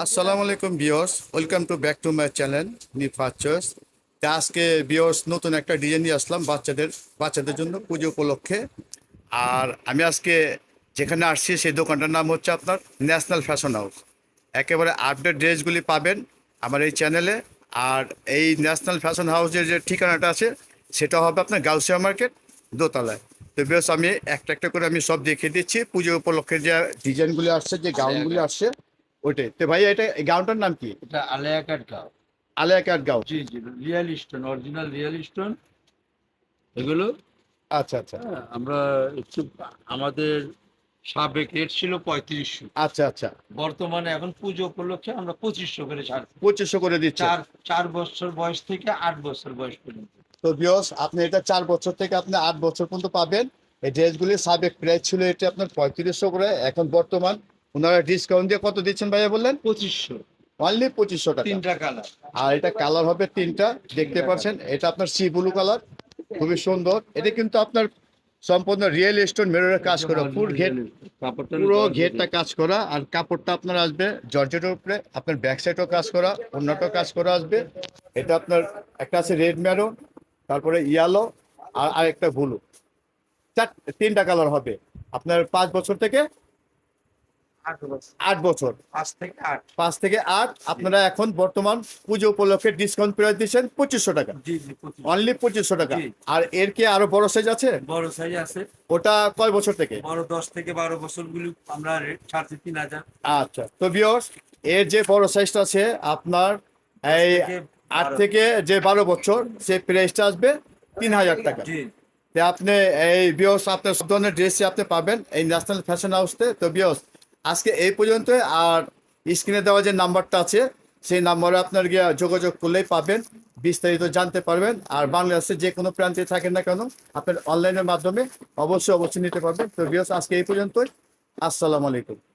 আসসালামু আলাইকুম বিয়স welcome to back to my channel নি ফার্চার্স তা আজকে বিয়স নতুন একটা ডিজাইন নিয়ে আসলাম বাচ্চাদের বাচ্চাদের জন্য পুজো উপলক্ষে। আর আমি আজকে যেখানে আসছি, সেই দোকানটার নাম হচ্ছে আপনার ন্যাশনাল ফ্যাশন হাউস একেবারে আপডেট ড্রেসগুলি পাবেন আমার এই চ্যানেলে আর এই ন্যাশনাল ফ্যাশন হাউসের যে ঠিকানাটা আছে, সেটা হবে আপনার গাউসিয়া মার্কেট দোতলায়। তো বেশ আমি একটা একটা করে আমি সব দেখিয়ে দিচ্ছি। পুজো উপলক্ষে যে ডিজাইনগুলি আসছে, যে গাউনগুলি আসছে ওইটাই। তো ভাই এটা গাউনটার নাম কি? এটা Alia cut gown Alia cut gown জি জি real stone original real stone. এগুলো? আচ্ছা আচ্ছা। হ্যাঁ, আমরা একটু আমাদের সাবেক রেট ছিল পঁয়ত্রিশশো। আচ্ছা আচ্ছা। বর্তমানে এখন পুজো উপলক্ষে আমরা পঁচিশশো করে ছাড়ছি। পঁচিশশো করে দিচ্ছে। চার চার বছর বয়স থেকে আট বছর বয়স পর্যন্ত। তো বিয়স আপনি এটা চার বছর থেকে আপনি আট বছর পর্যন্ত পাবেন। এই ড্রেসগুলি সাবেক প্রাইস ছিল এটা আপনার পঁয়ত্রিশশো করে। এখন বর্তমান ওনারা ডিসকাউন্ট দিয়ে কত দিচ্ছেন ভাইয়া বললেন? পঁচিশশো। অনলি পঁচিশশো টাকা। তিনটা কালার আর এটা কালার হবে তিনটা দেখতে পাচ্ছেন এটা আপনার সি ব্লু কালার খুবই সুন্দর। এটা কিন্তু আপনার সম্পূর্ণ রিয়েল স্টোন মেরোরের কাজ করা ফুল ঘেট কাপড়টা পুরো ঘেরটা কাজ করা আর কাপড়টা আপনার আসবে জর্জেটের উপরে আপনার ব্যাক সাইডও কাজ করা অন্যটাও কাজ করা আসবে। এটা আপনার একটা আছে রেড ম্যারুন তারপরে ইয়েলো আর আরেকটা ব্লু চার তিনটা কালার হবে। আপনার পাঁচ বছর থেকে আট বছর। পাঁচ থেকে আট। আপনারা এখন বর্তমান পুজো উপলক্ষে ডিসকাউন্ট প্রাইস দিচ্ছেন পঁচিশশো টাকা। অনলি পঁচিশশো। টাকা। আর এর কি আরও বড় সাইজ আছে? বড় সাইজ আছে। ওটা কয় বছর থেকে? বড় দশ থেকে বারো বছর গুলি আমরা ছাড়ছি তিন হাজার। আচ্ছা। তো বিয়স এর যে বড় সাইজটা আছে আপনার এই আট থেকে যে বারো বছর সেই প্রাইসটা আসবে তিন হাজার টাকা। আপনি এই বিয়স আপনার সব ধরনের ড্রেসই আপনি পাবেন এই ন্যাশনাল ফ্যাশন হাউসতে তো। বিয়স আজকে এই পর্যন্ত আর স্ক্রিনে দেওয়া যে নাম্বারটা আছে, সেই নাম্বারে আপনার গিয়ে যোগাযোগ করলেই পাবেন, বিস্তারিত জানতে পারবেন। আর বাংলাদেশে যে কোনো প্রান্তে থাকেন না কেন, আপনার অনলাইনের মাধ্যমে অবশ্যই অবশ্যই নিতে পারবেন। তো বিয়স আজকে এই পর্যন্তই। আসসালামু আলাইকুম।